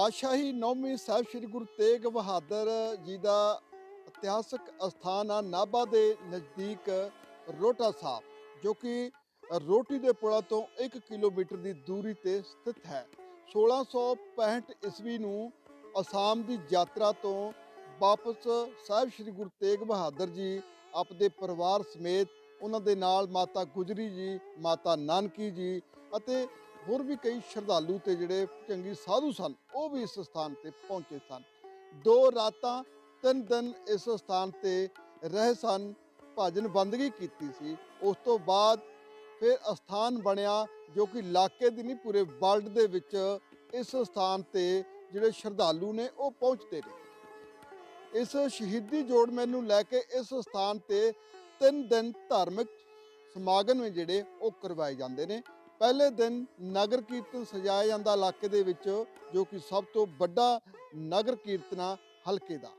ਪਾਤਸ਼ਾਹੀ ਨੌਵੀਂ ਸਾਹਿਬ ਸ੍ਰੀ ਗੁਰੂ ਤੇਗ ਬਹਾਦਰ ਜੀ ਦਾ ਇਤਿਹਾਸਕ ਅਸਥਾਨ ਆ ਨਾਭਾ ਦੇ ਨਜ਼ਦੀਕ ਰੋਟਾ ਸਾਹਿਬ, ਜੋ ਕਿ ਰੋਟੀ ਦੇ ਪੁਲਾਂ ਤੋਂ 1 ਕਿਲੋਮੀਟਰ ਦੀ ਦੂਰੀ ਤੇ ਸਥਿਤ ਹੈ। 1665 ਈਸਵੀ ਨੂੰ ਅਸਾਮ ਦੀ ਯਾਤਰਾ ਤੋਂ ਵਾਪਸ ਸਾਹਿਬ ਸ੍ਰੀ ਗੁਰੂ ਤੇਗ ਬਹਾਦਰ ਜੀ ਆਪਦੇ ਪਰਿਵਾਰ ਸਮੇਤ ਉਹਨਾਂ ਦੇ ਨਾਲ ਮਾਤਾ ਗੁਜਰੀ ਜੀ, ਮਾਤਾ ਨਾਨਕੀ ਜੀ ਅਤੇ ਹੋਰ ਵੀ ਕਈ ਸ਼ਰਧਾਲੂ ਤੇ ਜਿਹੜੇ ਚੰਗੀ ਸਾਧੂ ਸਨ, ਉਹ ਵੀ ਇਸ ਸਥਾਨ ਤੇ ਪਹੁੰਚੇ ਸਨ। ਦੋ ਰਾਤਾਂ ਤਿੰਨ ਦਿਨ ਇਸ ਸਥਾਨ ਤੇ ਰਹੇ ਸਨ, ਭਜਨ ਬੰਦਗੀ ਕੀਤੀ ਸੀ। ਉਸ ਤੋਂ ਬਾਅਦ ਫਿਰ ਅਸਥਾਨ ਬਣਿਆ ਜੋ ਕਿ ਇਲਾਕੇ ਦੀ ਨਹੀਂ, ਪੂਰੇ ਵਰਲਡ ਦੇ ਵਿੱਚ ਇਸ ਸਥਾਨ ਤੇ ਜਿਹੜੇ ਸ਼ਰਧਾਲੂ ਨੇ, ਉਹ ਪਹੁੰਚਦੇ ਨੇ। ਇਸ ਸ਼ਹੀਦੀ ਜੋੜ ਮੈਨੂੰ ਲੈ ਕੇ ਇਸ ਸਥਾਨ ਤੇ ਤਿੰਨ ਦਿਨ ਧਾਰਮਿਕ ਸਮਾਗਮ ਨੇ ਜਿਹੜੇ, ਉਹ ਕਰਵਾਏ ਜਾਂਦੇ ਨੇ। ਪਹਿਲੇ ਦਿਨ ਨਗਰ ਕੀਰਤਨ ਸਜਾਇਆ ਜਾਂਦਾ ਇਲਾਕੇ ਦੇ ਵਿੱਚ, ਜੋ ਕਿ ਸਭ ਤੋਂ ਵੱਡਾ ਨਗਰ ਕੀਰਤਨਾ ਹਲਕੇ ਦਾ।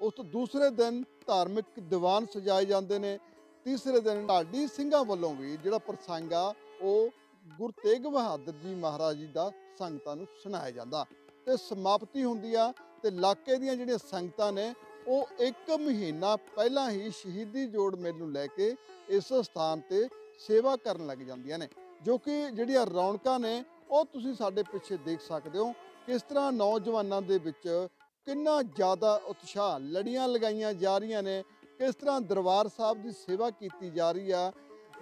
ਉਸ ਤੋਂ ਦੂਸਰੇ ਦਿਨ ਧਾਰਮਿਕ ਦੀਵਾਨ ਸਜਾਏ ਜਾਂਦੇ ਨੇ। ਤੀਸਰੇ ਦਿਨ ਢਾਡੀ ਸਿੰਘਾਂ ਵੱਲੋਂ ਵੀ ਜਿਹੜਾ ਪ੍ਰਸੰਗ ਆ, ਉਹ ਗੁਰੂ ਤੇਗ ਬਹਾਦਰ ਜੀ ਮਹਾਰਾਜ ਜੀ ਦਾ ਸੰਗਤਾਂ ਨੂੰ ਸੁਣਾਇਆ ਜਾਂਦਾ। ਤੇ ਸਮਾਪਤੀ ਹੁੰਦੀ ਆ ਤੇ ਇਲਾਕੇ ਦੀਆਂ ਜਿਹੜੀਆਂ ਸੰਗਤਾਂ ਨੇ, ਉਹ ਇੱਕ ਮਹੀਨਾ ਪਹਿਲਾਂ ਹੀ ਸ਼ਹੀਦੀ ਜੋੜ ਮੇਲ ਨੂੰ ਲੈ ਕੇ ਇਸ ਸਥਾਨ ਤੇ ਸੇਵਾ ਕਰਨ ਲੱਗ ਜਾਂਦੀਆਂ ਨੇ। ਜੋ ਕਿ ਜਿਹੜੀਆਂ ਰੌਣਕਾਂ ਨੇ, ਉਹ ਤੁਸੀਂ ਸਾਡੇ ਪਿੱਛੇ ਦੇਖ ਸਕਦੇ ਹੋ। ਕਿਸ ਤਰ੍ਹਾਂ ਨੌਜਵਾਨਾਂ ਦੇ ਵਿੱਚ ਕਿੰਨਾ ਜ਼ਿਆਦਾ ਉਤਸ਼ਾਹ ਲੜੀਆਂ ਲਗਾਈਆਂ ਜਾ ਰਹੀਆਂ ਨੇ, ਕਿਸ ਤਰ੍ਹਾਂ ਦਰਬਾਰ ਸਾਹਿਬ ਦੀ ਸੇਵਾ ਕੀਤੀ ਜਾ ਰਹੀ ਆ।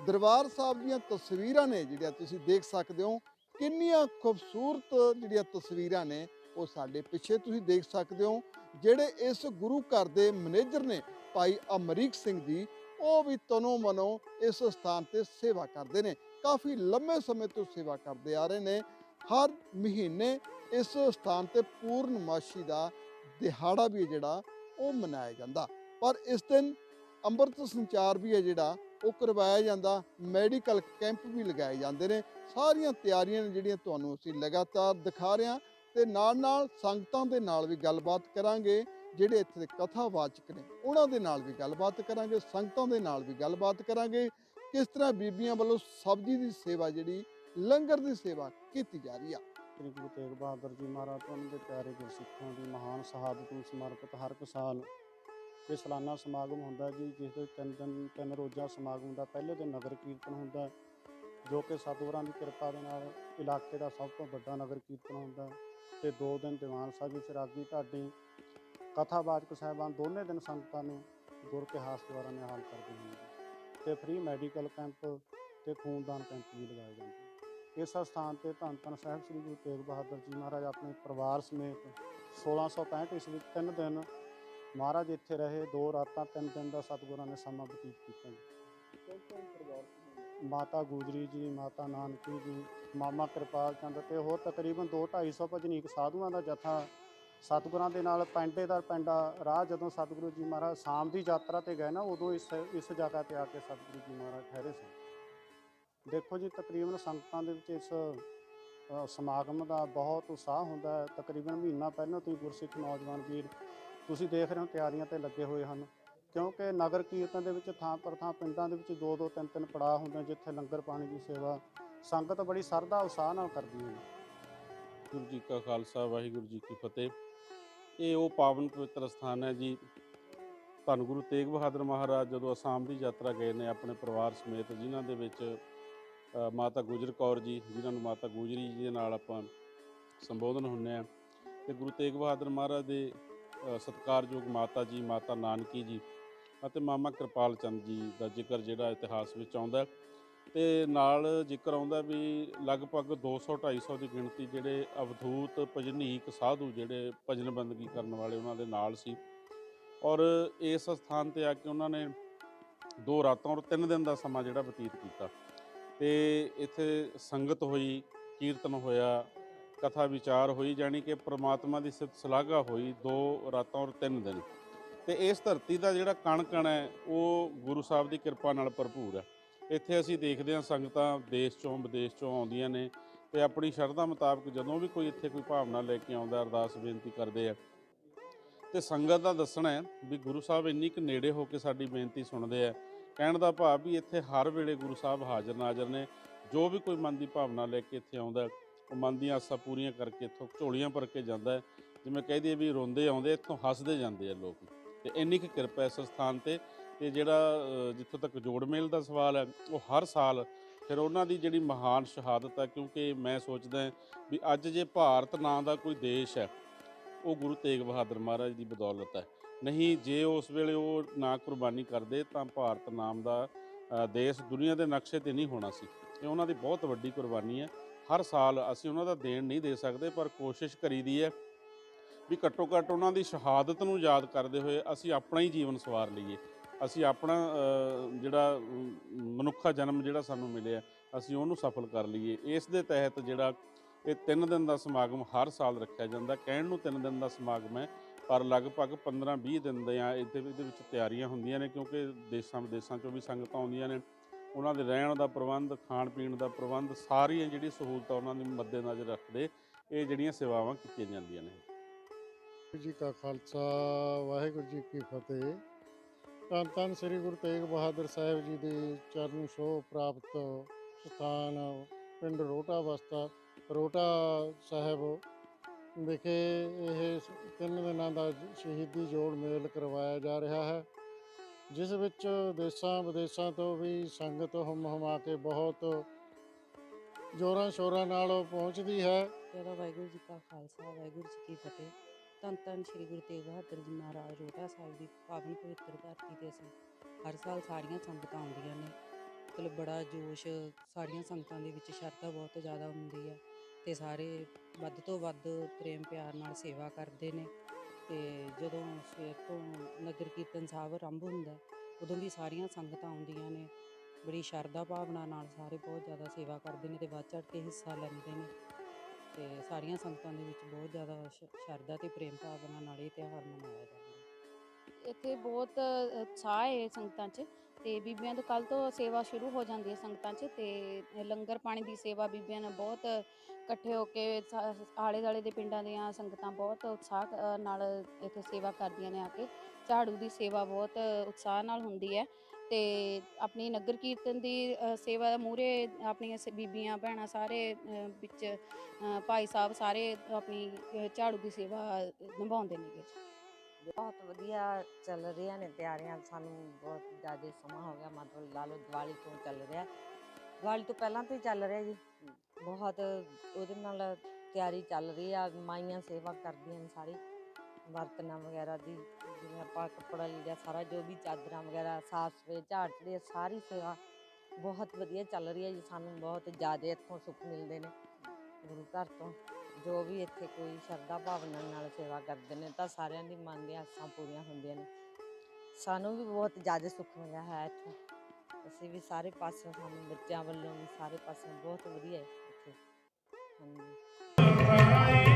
ਦਰਬਾਰ ਸਾਹਿਬ ਦੀਆਂ ਤਸਵੀਰਾਂ ਨੇ ਜਿਹੜੀਆਂ ਤੁਸੀਂ ਦੇਖ ਸਕਦੇ ਹੋ, ਕਿੰਨੀਆਂ ਖੂਬਸੂਰਤ ਜਿਹੜੀਆਂ ਤਸਵੀਰਾਂ ਨੇ, ਉਹ ਸਾਡੇ ਪਿੱਛੇ ਤੁਸੀਂ ਦੇਖ ਸਕਦੇ ਹੋ। ਜਿਹੜੇ ਇਸ ਗੁਰੂ ਘਰ ਦੇ ਮੈਨੇਜਰ ਨੇ, ਭਾਈ ਅਮਰੀਕ ਸਿੰਘ ਜੀ, ਉਹ ਵੀ ਤਨੋ ਮਨੋ ਇਸ ਸਥਾਨ ਤੇ ਸੇਵਾ ਕਰਦੇ ਨੇ। ਕਾਫੀ ਲੰਮੇ ਸਮੇਂ ਤੋਂ ਸੇਵਾ ਕਰਦੇ ਆ ਰਹੇ ਨੇ। ਹਰ ਮਹੀਨੇ ਇਸ ਸਥਾਨ ਤੇ ਪੂਰਨਮਾਸ਼ੀ ਦਾ ਦਿਹਾੜਾ ਵੀ ਹੈ ਜਿਹੜਾ, ਉਹ ਮਨਾਇਆ ਜਾਂਦਾ। ਪਰ ਇਸ ਦਿਨ ਅੰਮ੍ਰਿਤ ਸੰਚਾਰ ਵੀ ਹੈ ਜਿਹੜਾ, ਉਹ ਕਰਵਾਇਆ ਜਾਂਦਾ। ਮੈਡੀਕਲ ਕੈਂਪ ਵੀ ਲਗਾਏ ਜਾਂਦੇ ਨੇ। ਸਾਰੀਆਂ ਤਿਆਰੀਆਂ ਨੇ ਜਿਹੜੀਆਂ ਤੁਹਾਨੂੰ ਅਸੀਂ ਲਗਾਤਾਰ ਦਿਖਾ ਰਹੇ ਹਾਂ ਤੇ ਨਾਲ ਨਾਲ ਸੰਗਤਾਂ ਦੇ ਨਾਲ ਵੀ ਗੱਲਬਾਤ ਕਰਾਂਗੇ, ਜਿਹੜੇ ਇੱਥੇ ਦੇ ਕਥਾਵਾਚਕ ਨੇ, ਉਹਨਾਂ ਦੇ ਨਾਲ ਵੀ ਗੱਲਬਾਤ ਕਰਾਂਗੇ, ਸੰਗਤਾਂ ਦੇ ਨਾਲ ਵੀ ਗੱਲਬਾਤ ਕਰਾਂਗੇ। ਕਿਸ ਤਰ੍ਹਾਂ ਬੀਬੀਆਂ ਵੱਲੋਂ ਸਬਜ਼ੀ ਦੀ ਸੇਵਾ ਜਿਹੜੀ ਲੰਗਰ ਦੀ ਸੇਵਾ ਕੀਤੀ ਜਾ ਰਹੀ ਆ? ਸ੍ਰੀ ਗੁਰੂ ਤੇਗ ਬਹਾਦਰ ਜੀ ਮਹਾਰਾਜ ਉਹਨਾਂ ਦੇ ਪਿਆਰੇ ਗੁਰਸਿੱਖਾਂ ਦੀ ਮਹਾਨ ਸ਼ਹਾਦਤ ਨੂੰ ਸਮਰਪਿਤ ਹਰ ਇੱਕ ਸਾਲ ਇਹ ਸਾਲਾਨਾ ਸਮਾਗਮ ਹੁੰਦਾ ਜੀ, ਜਿਸ ਦੇ ਤਿੰਨ ਦਿਨ, ਤਿੰਨ ਰੋਜ਼ਾ ਸਮਾਗਮ ਦਾ ਪਹਿਲੇ ਦਿਨ ਨਗਰ ਕੀਰਤਨ ਹੁੰਦਾ, ਜੋ ਕਿ ਸਤਿਗੁਰਾਂ ਦੀ ਕਿਰਪਾ ਦੇ ਨਾਲ ਇਲਾਕੇ ਦਾ ਸਭ ਤੋਂ ਵੱਡਾ ਨਗਰ ਕੀਰਤਨ ਹੁੰਦਾ ਹੈ ਤੇ ਦੋ ਦਿਨ ਦੀਵਾਨ ਸਾਹਿਬ ਫਿਰਾਗੀ ਢਾਡੀ ਕਥਾ ਬਾਚਕ ਸਾਹਿਬਾਨ ਦੋਨੇ ਦਿਨ ਸੰਗਤਾਂ ਨੂੰ ਗੁਰ ਇਤਿਹਾਸ ਦੁਆਰਾ ਨਿਹਾਲ ਕਰਦੇ ਹਨ ਤੇ ਫ੍ਰੀ ਮੈਡੀਕਲ ਕੈਂਪ ਤੇ ਖੂਨਦਾਨ ਕੈਂਪ ਵੀ ਲਗਾਏ ਜਾਂਦੇ ਇਸ ਸਥਾਨ ਤੇ ਧੰਨ ਧੰਨ ਸਾਹਿਬ ਸ੍ਰੀ ਗੁਰੂ ਤੇਗ ਬਹਾਦਰ ਜੀ ਮਹਾਰਾਜ ਆਪਣੇ ਪਰਿਵਾਰ ਸਮੇਤ 1665 ਈਸਵੀ ਵਿੱਚ ਤਿੰਨ ਦਿਨ ਮਹਾਰਾਜ ਇੱਥੇ ਰਹੇ, ਦੋ ਰਾਤਾਂ, ਤਿੰਨ ਦਿਨ ਦਾ ਸਤਿਗੁਰਾਂ ਨੇ ਸਮਾਂ ਬਤੀਤ ਕੀਤਾ ਮਾਤਾ ਗੁਜਰੀ ਜੀ, ਮਾਤਾ ਨਾਨਕੀ ਜੀ, ਮਾਮਾ ਕਿਰਪਾਲ ਚੰਦ ਤੇ ਹੋਰ ਤਕਰੀਬਨ 2 250 ਭਜਨੀਕ ਸਾਧੂਆਂ ਦਾ ਜਥਾ ਸਤਿਗੁਰਾਂ ਦੇ ਨਾਲ ਪੈਂਡੇ ਦਾ ਪੈਂਡਾ ਰਾਹ ਜਦੋਂ ਸਤਿਗੁਰੂ ਜੀ ਮਹਾਰਾਜ ਸ਼ਾਮ ਦੀ ਯਾਤਰਾ ਤੇ ਗਏ ਨਾ, ਉਦੋਂ ਇਸ ਇਸ ਜਗ੍ਹਾ ਤੇ ਆ ਕੇ ਸਤਿਗੁਰੂ ਜੀ ਮਹਾਰਾਜ ਠਹਿਰੇ ਸੀ। ਦੇਖੋ ਜੀ, ਤਕਰੀਬਨ ਸੰਗਤਾਂ ਦੇ ਵਿੱਚ ਇਸ ਸਮਾਗਮ ਦਾ ਬਹੁਤ ਉਤਸ਼ਾਹ ਹੁੰਦਾ ਹੈ। ਤਕਰੀਬਨ ਮਹੀਨਾ ਪਹਿਲਾਂ ਤੋਂ ਹੀ ਗੁਰਸਿੱਖ ਨੌਜਵਾਨ ਵੀਰ, ਤੁਸੀਂ ਦੇਖ ਰਹੇ ਹੋ ਤਿਆਰੀਆਂ ਤੇ ਲੱਗੇ ਹੋਏ ਹਨ। ਕਿਉਂਕਿ ਨਗਰ ਕੀਰਤਨ ਦੇ ਵਿੱਚ ਥਾਂ ਪਰ ਥਾਂ ਪਿੰਡਾਂ ਦੇ ਵਿੱਚ ਦੋ ਦੋ ਤਿੰਨ ਤਿੰਨ ਪੜਾਅ ਹੁੰਦੇ ਜਿੱਥੇ ਲੰਗਰ ਪਾਣੀ ਦੀ ਸੇਵਾ ਸੰਗਤ ਬੜੀ ਸਰਦਾ ਉਤਸ਼ਾਹ ਨਾਲ ਕਰਦੀ ਹੈ। ਗੁਰੂ ਜੀ ਕਾ ਖਾਲਸਾ, ਵਾਹਿਗੁਰੂ ਜੀ ਕੀ ਫਤਿਹ। ਇਹ ਉਹ ਪਾਵਨ ਪਵਿੱਤਰ ਸਥਾਨ ਹੈ ਜੀ ਧੰਨ ਗੁਰੂ ਤੇਗ ਬਹਾਦਰ ਮਹਾਰਾਜ ਜਦੋਂ ਅਸਾਮ ਦੀ ਯਾਤਰਾ ਗਏ ਨੇ ਆਪਣੇ ਪਰਿਵਾਰ ਸਮੇਤ ਜਿਨ੍ਹਾਂ ਦੇ ਵਿੱਚ ਮਾਤਾ ਗੁਜਰ ਕੌਰ ਜੀ ਜਿਨ੍ਹਾਂ ਨੂੰ ਮਾਤਾ ਗੁਜਰੀ ਜੀ ਦੇ ਨਾਲ ਆਪਾਂ ਸੰਬੋਧਨ ਹੁੰਨੇ ਆ ਤੇ ਗੁਰੂ ਤੇਗ ਬਹਾਦਰ ਮਹਾਰਾਜ ਦੇ ਅ, ਸਤਿਕਾਰਯੋਗ ਮਾਤਾ ਜੀ ਮਾਤਾ ਨਾਨਕੀ ਜੀ ਅਤੇ ਮਾਮਾ ਕਿਰਪਾਲ ਚੰਦ ਜੀ ਦਾ ਜ਼ਿਕਰ ਜਿਹੜਾ ਇਤਿਹਾਸ ਵਿੱਚ ਆਉਂਦਾ ਹੈ। ਤੇ ਨਾਲ ਜ਼ਿਕਰ ਆਉਂਦਾ ਵੀ ਲਗਭਗ 200 250 ਦੀ ਗਿਣਤੀ ਜਿਹੜੇ ਅਵਧੂਤ, ਭਜਨੀਕ ਸਾਧੂ ਜਿਹੜੇ ਭਜਨ ਬੰਦਗੀ ਕਰਨ ਵਾਲੇ ਉਹਨਾਂ ਦੇ ਨਾਲ ਸੀ। ਔਰ ਇਸ ਸਥਾਨ ਤੇ ਆ ਕੇ ਉਹਨਾਂ ਨੇ ਦੋ ਰਾਤਾਂ ਔਰ ਤਿੰਨ ਦਿਨ ਦਾ ਸਮਾਂ ਜਿਹੜਾ ਬਤੀਤ ਕੀਤਾ। ਤੇ ਇੱਥੇ ਸੰਗਤ ਹੋਈ, ਕੀਰਤਨ ਹੋਇਆ, ਕਥਾ ਵਿਚਾਰ ਹੋਈ, ਜਾਣੀ ਕਿ ਪ੍ਰਮਾਤਮਾ ਦੀ ਸਿਫਤ ਸਲਾਘਾ ਹੋਈ ਦੋ ਰਾਤਾਂ ਔਰ ਤਿੰਨ ਦਿਨ। ਤੇ ਇਸ ਧਰਤੀ ਦਾ ਜਿਹੜਾ ਕਣ ਕਣ ਹੈ, ਉਹ ਗੁਰੂ ਸਾਹਿਬ ਦੀ ਕਿਰਪਾ ਨਾਲ ਭਰਪੂਰ ਹੈ। ਇੱਥੇ ਅਸੀਂ ਦੇਖਦੇ ਹਾਂ ਸੰਗਤਾਂ ਦੇਸ਼ ਚੋਂ, ਵਿਦੇਸ਼ ਚੋਂ ਆਉਂਦੀਆਂ ਨੇ ਤੇ ਆਪਣੀ ਸ਼ਰਧਾ ਮੁਤਾਬਕ ਜਦੋਂ ਵੀ ਕੋਈ ਇੱਥੇ ਕੋਈ ਭਾਵਨਾ ਲੈ ਕੇ ਆਉਂਦਾ, ਅਰਦਾਸ ਬੇਨਤੀ ਕਰਦੇ ਆ। ਤੇ ਸੰਗਤ ਦਾ ਦੱਸਣਾ ਹੈ ਵੀ ਗੁਰੂ ਸਾਹਿਬ ਇੰਨੀ ਕੁ ਨੇੜੇ ਹੋ ਕੇ ਸਾਡੀ ਬੇਨਤੀ ਸੁਣਦੇ ਆ। ਕਹਿਣ ਦਾ ਭਾਵ ਵੀ ਇੱਥੇ ਹਰ ਵੇਲੇ ਗੁਰੂ ਸਾਹਿਬ ਹਾਜ਼ਰ ਨਾਜ਼ਰ ਨੇ। ਜੋ ਵੀ ਕੋਈ ਮਨ ਦੀ ਭਾਵਨਾ ਲੈ ਕੇ ਇੱਥੇ ਆਉਂਦਾ, ਉਹ ਮਨ ਦੀਆਂ ਆਸਾਂ ਪੂਰੀਆਂ ਕਰਕੇ ਇੱਥੋਂ ਝੋਲੀਆਂ ਭਰ ਕੇ ਜਾਂਦਾ ਜਿਵੇਂ ਕਹਿ ਦਈਏ ਵੀ ਰੋਂਦੇ ਆਉਂਦੇ, ਇੱਥੋਂ ਹੱਸਦੇ ਜਾਂਦੇ ਆ ਲੋਕ। ਤੇ ਇੰਨੀ ਕੁ ਕਿਰਪਾ ਇਸ ਸਥਾਨ ਤੇ ਤੇ ਜਿਹੜਾ ਜਿੱਥੋਂ ਤੱਕ ਜੋੜ ਮੇਲ ਦਾ ਸਵਾਲ ਹੈ, ਉਹ ਹਰ ਸਾਲ ਫਿਰ ਉਹਨਾਂ ਦੀ ਜਿਹੜੀ ਮਹਾਨ ਸ਼ਹਾਦਤ ਹੈ, ਕਿਉਂਕਿ ਮੈਂ ਸੋਚਦਾ ਵੀ ਅੱਜ ਜੇ ਭਾਰਤ ਨਾਂ ਦਾ ਕੋਈ ਦੇਸ਼ ਹੈ, ਉਹ ਗੁਰੂ ਤੇਗ ਬਹਾਦਰ ਮਹਾਰਾਜ ਦੀ ਬਦੌਲਤ ਹੈ। ਨਹੀਂ, ਜੇ ਉਸ ਵੇਲੇ ਉਹ ਨਾ ਕੁਰਬਾਨੀ ਕਰਦੇ, ਤਾਂ ਭਾਰਤ ਨਾਮ ਦਾ ਦੇਸ਼ ਦੁਨੀਆ ਦੇ ਨਕਸ਼ੇ ਤੇ ਨਹੀਂ ਹੋਣਾ ਸੀ। ਇਹ ਉਹਨਾਂ ਦੀ ਬਹੁਤ ਵੱਡੀ ਕੁਰਬਾਨੀ ਹੈ। ਹਰ ਸਾਲ ਅਸੀਂ ਉਹਨਾਂ ਦਾ ਦੇਣ ਨਹੀਂ ਦੇ ਸਕਦੇ, ਪਰ ਕੋਸ਼ਿਸ਼ ਕਰੀਦੀ ਹੈ ਵੀ ਘੱਟੋ ਘੱਟ ਉਹਨਾਂ ਦੀ ਸ਼ਹਾਦਤ ਨੂੰ ਯਾਦ ਕਰਦੇ ਹੋਏ ਅਸੀਂ ਆਪਣਾ ਹੀ ਜੀਵਨ ਸਵਾਰ ਲਈਏ। ਅਸੀਂ ਆਪਣਾ ਜਿਹੜਾ ਮਨੁੱਖਾ ਜਨਮ ਜਿਹੜਾ ਸਾਨੂੰ ਮਿਲਿਆ, ਅਸੀਂ ਉਹਨੂੰ ਸਫਲ ਕਰ ਲਈਏ। ਇਸ ਦੇ ਤਹਿਤ ਜਿਹੜਾ ਇਹ ਤਿੰਨ ਦਿਨ ਦਾ ਸਮਾਗਮ ਹਰ ਸਾਲ ਰੱਖਿਆ ਜਾਂਦਾ। ਕਹਿਣ ਨੂੰ ਤਿੰਨ ਦਿਨ ਦਾ ਸਮਾਗਮ ਹੈ, ਪਰ ਲਗਭਗ 15-20 ਦਿਨ ਦੇ ਆ, ਇਹਦੇ ਇਹਦੇ ਵਿੱਚ ਤਿਆਰੀਆਂ ਹੁੰਦੀਆਂ ਨੇ, ਕਿਉਂਕਿ ਦੇਸ਼ਾਂ ਵਿਦੇਸ਼ਾਂ ਚੋਂ ਵੀ ਸੰਗਤਾਂ ਆਉਂਦੀਆਂ ਨੇ। ਉਹਨਾਂ ਦੇ ਰਹਿਣ ਦਾ ਪ੍ਰਬੰਧ ਖਾਣ ਪੀਣ ਦਾ ਪ੍ਰਬੰਧ, ਸਾਰੀਆਂ ਜਿਹੜੀ ਸਹੂਲਤਾਂ ਉਹਨਾਂ ਦੇ ਮੱਦੇਨਜ਼ਰ ਰੱਖਦੇ, ਇਹ ਜਿਹੜੀਆਂ ਸੇਵਾਵਾਂ ਕੀਤੀਆਂ ਜਾਂਦੀਆਂ ਨੇ। ਵਾਹਿਗੁਰੂ ਜੀ ਕਾ ਖਾਲਸਾ, ਵਾਹਿਗੁਰੂ ਜੀ ਕੀ ਫਤਿਹ। ਧੰਨ ਧੰਨ ਸ੍ਰੀ ਗੁਰੂ ਤੇਗ ਬਹਾਦਰ ਸਾਹਿਬ ਜੀ ਦੇ ਚਰਨ ਛੋਹ ਪ੍ਰਾਪਤ ਸਥਾਨ ਪਿੰਡ ਰੋਟਾ ਵਸਤਾ ਰੋਟਾ ਸਾਹਿਬ ਵਿਖੇ ਇਹ ਤਿੰਨ ਦਿਨਾਂ ਦਾ ਸ਼ਹੀਦੀ ਜੋੜ ਮੇਲ ਕਰਵਾਇਆ ਜਾ ਰਿਹਾ ਹੈ, ਜਿਸ ਵਿੱਚ ਦੇਸ਼ਾਂ ਵਿਦੇਸ਼ਾਂ ਤੋਂ ਵੀ ਸੰਗਤ ਹਮ ਹਮਾ ਕੇ ਬਹੁਤ ਜੋਰਾਂ ਸ਼ੋਰਾਂ ਨਾਲ ਪਹੁੰਚਦੀ ਹੈ। ਜਰਾ ਵਾਹਿਗੁਰੂ ਜੀ ਕਾ ਖਾਲਸਾ, ਵਾਹਿਗੁਰੂ ਜੀ ਕੀ ਫਤਿਹ। ਧੰਨ ਧੰਨ ਸ੍ਰੀ ਗੁਰੂ ਤੇਗ ਬਹਾਦਰ ਜੀ ਮਹਾਰਾਜ ਰੋਟਾ ਸਾਹਿਬ ਦੀ ਪਾਵਨ ਪਵਿੱਤਰ ਧਰਤੀ ਤੇ ਅਸੀਂ ਹਰ ਸਾਲ ਸਾਰੀਆਂ ਸੰਗਤਾਂ ਆਉਂਦੀਆਂ ਨੇ। ਮਤਲਬ ਬੜਾ ਜੋਸ਼, ਸਾਰੀਆਂ ਸੰਗਤਾਂ ਦੇ ਵਿੱਚ ਸ਼ਰਧਾ ਬਹੁਤ ਜ਼ਿਆਦਾ ਹੁੰਦੀ ਹੈ ਤੇ ਸਾਰੇ ਵੱਧ ਤੋਂ ਵੱਧ ਪ੍ਰੇਮ ਪਿਆਰ ਨਾਲ ਸੇਵਾ ਕਰਦੇ ਨੇ ਤੇ ਜਦੋਂ ਸਵੇਰ ਤੋਂ ਨਗਰ ਕੀਰਤਨ ਸਾਹਿਬ ਆਰੰਭ ਹੁੰਦਾ, ਉਦੋਂ ਵੀ ਸਾਰੀਆਂ ਸੰਗਤਾਂ ਆਉਂਦੀਆਂ ਨੇ। ਬੜੀ ਸ਼ਰਧਾ ਭਾਵਨਾ ਨਾਲ ਸਾਰੇ ਬਹੁਤ ਜ਼ਿਆਦਾ ਸੇਵਾ ਕਰਦੇ ਨੇ ਤੇ ਵੱਧ ਚੜ੍ਹ ਕੇ ਹਿੱਸਾ ਲੈਂਦੇ ਨੇ। ਤੇ ਸਾਰੀਆਂ ਸੰਗਤਾਂ ਦੇ ਵਿੱਚ ਬਹੁਤ ਜ਼ਿਆਦਾ ਸ਼- ਸ਼ਰਧਾ ਤੇ ਪ੍ਰੇਮ ਭਾਵਨਾ ਨਾਲ ਇਹ ਤਿਉਹਾਰ ਮਨਾਇਆ ਜਾਂਦਾ ਹੈ। ਇੱਥੇ ਬਹੁਤ ਉਤਸ਼ਾਹ ਹੈ ਸੰਗਤਾਂ 'ਚ ਤੇ ਬੀਬੀਆਂ ਤੋਂ ਕੱਲ ਤੋਂ ਸੇਵਾ ਸ਼ੁਰੂ ਹੋ ਜਾਂਦੀ ਹੈ ਸੰਗਤਾਂ 'ਚ ਤੇ ਲੰਗਰ ਪਾਣੀ ਦੀ ਸੇਵਾ ਬੀਬੀਆਂ ਨੇ ਬਹੁਤ ਇਕੱਠੇ ਹੋ ਕੇ ਆਲੇ ਦਾਲੇ ਦੇ ਪਿੰਡਾਂ ਦੀਆਂ ਸੰਗਤਾਂ ਬਹੁਤ ਉਤਸ਼ਾਹ ਅ, ਨਾਲ ਇੱਥੇ ਸੇਵਾ ਕਰਦੀਆਂ ਨੇ ਆ ਕੇ। ਝਾੜੂ ਦੀ ਸੇਵਾ ਬਹੁਤ ਉਤਸ਼ਾਹ ਨਾਲ ਹੁੰਦੀ ਹੈ ਤੇ ਆਪਣੀ ਨਗਰ ਕੀਰਤਨ ਦੀ ਅ, ਸੇਵਾ ਮੂਰੇ ਆਪਣੀਆਂ ਸ- ਬੀਬੀਆਂ ਭੈਣਾਂ ਸਾਰੇ ਅ, ਵਿੱਚ ਅ, ਭਾਈ ਸਾਹਿਬ ਸਾਰੇ ਆਪਣੀ ਅ, ਝਾੜੂ ਦੀ ਸੇਵਾ ਨਿਭਾਉਂਦੇ ਨੇਗੇ ਬਹੁਤ ਵਧੀਆ ਚੱਲ ਰਹੀਆਂ ਨੇ ਤਿਆਰੀਆਂ। ਸਾਨੂੰ ਬਹੁਤ ਜ਼ਿਆਦਾ ਸਮਾਂ ਹੋ ਗਿਆ। ਮਤਲਬ ਲਾ ਲਓ ਦੀਵਾਲੀ ਤੋਂ ਚੱਲ ਰਿਹਾ। ਦੀਵਾਲੀ ਤੋਂ ਪਹਿਲਾਂ ਤੋਂ ਹੀ ਚੱਲ ਰਿਹਾ ਜੀ। ਬਹੁਤ ਉਹਦੇ ਨਾਲ ਤਿਆਰੀ ਚੱਲ ਰਹੀ ਆ। ਮਾਈਆਂ ਸੇਵਾ ਕਰਦੀਆਂ ਨੇ ਸਾਰੀ। ਬਰਤਨਾਂ ਵਗੈਰਾ ਦੀ, ਜਿਵੇਂ ਆਪਾਂ ਕੱਪੜਾ ਲੀੜਾ ਸਾਰਾ ਜੋ ਵੀ ਚਾਦਰਾਂ ਵਗੈਰਾ, ਸਾਫ਼ ਸਫ਼ਾਈ, ਝਾੜ ਚੜੇ ਸਾਰੀ ਸੇਵਾ ਬਹੁਤ ਵਧੀਆ ਚੱਲ ਰਹੀ ਹੈ ਜੀ, ਸਾਨੂੰ ਬਹੁਤ ਜ਼ਿਆਦਾ ਇੱਥੋਂ ਸੁੱਖ ਮਿਲਦੇ ਨੇ। ਗੁਰੂ ਘਰ ਤੋਂ ਜੋ ਵੀ ਇੱਥੇ ਕੋਈ ਸ਼ਰਧਾ ਭਾਵਨਾ ਨਾਲ ਸੇਵਾ ਕਰਦੇ ਨੇ, ਤਾਂ ਸਾਰਿਆਂ ਦੀ ਮਨ ਦੀਆਂ ਆਸਾਂ ਪੂਰੀਆਂ ਹੁੰਦੀਆਂ ਨੇ। ਸਾਨੂੰ ਵੀ ਬਹੁਤ ਜ਼ਿਆਦਾ ਸੁੱਖ ਮਿਲਿਆ ਹੈ ਇੱਥੋਂ। ਅਸੀਂ ਵੀ ਸਾਰੇ ਪਾਸਿਓਂ ਸਾਨੂੰ ਬੱਚਿਆਂ ਵੱਲੋਂ ਵੀ ਸਾਰੇ ਪਾਸਿਓਂ ਬਹੁਤ ਵਧੀਆ ਹੈ ਇੱਥੇ। ਹਾਂਜੀ।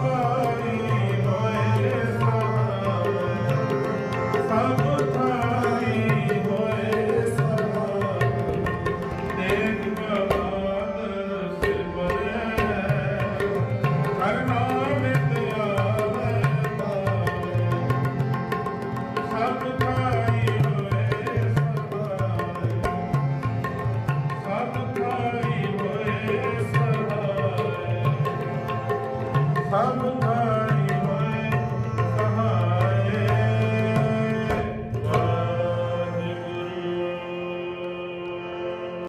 próprio